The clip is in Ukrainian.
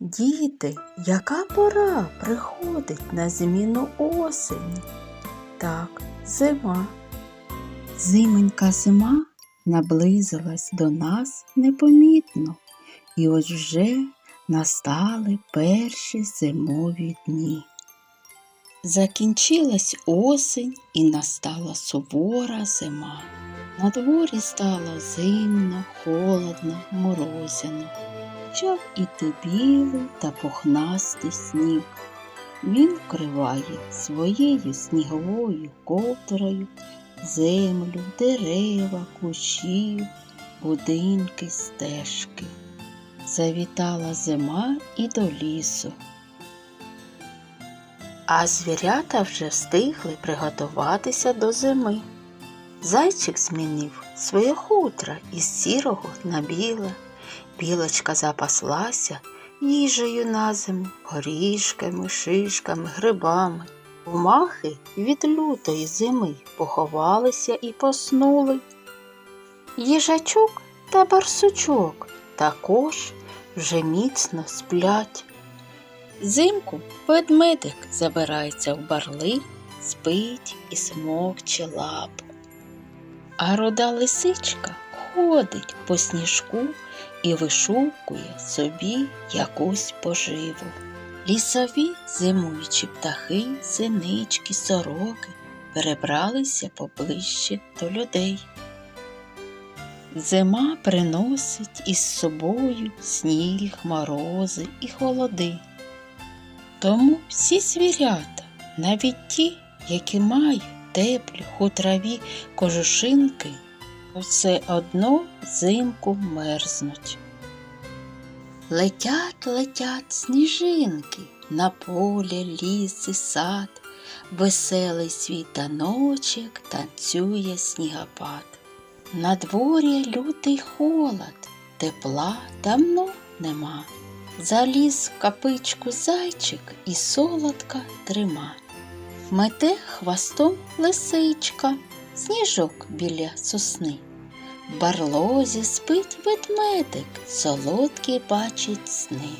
Діти, яка пора приходить на зміну осені? Так, зима. Зименька зима наблизилась до нас непомітно, і ось вже настали перші зимові дні. Закінчилась осень і настала сувора зима. На дворі стало зимно, холодно, морозяно. Почав іти білий та пухнастий сніг. Він вкриває своєю сніговою ковдрою землю, дерева, кущі, будинки, стежки. Завітала зима і до лісу. А звірята вже встигли приготуватися до зими. Зайчик змінив своє хутро із сірого на біле. Білочка запаслася їжею на зиму, горішками, шишками, грибами. Махи від лютої зими поховалися і поснули. Їжачок та барсучок також вже міцно сплять. Зимку ведмедик забирається в барли, спить і смокче лапу. А рода лисичка ходить по сніжку і вишукує собі якусь поживу. Лісові зимуючі птахи, синички, сороки перебралися поближче до людей. Зима приносить із собою сніг, морози і холоди. Тому всі звірята, навіть ті, які мають теплі хутрові кожушинки, все одно взимку мерзнуть. Летять, летять сніжинки на полі, ліс і сад, веселий світаночок танцює снігопад. На дворі лютий холод, тепла давно нема. Заліз в капичку зайчик і солодка трима. Мете хвостом лисичка, сніжок біля сосни. В барлозі спить ведмедик, солодкі бачить сни.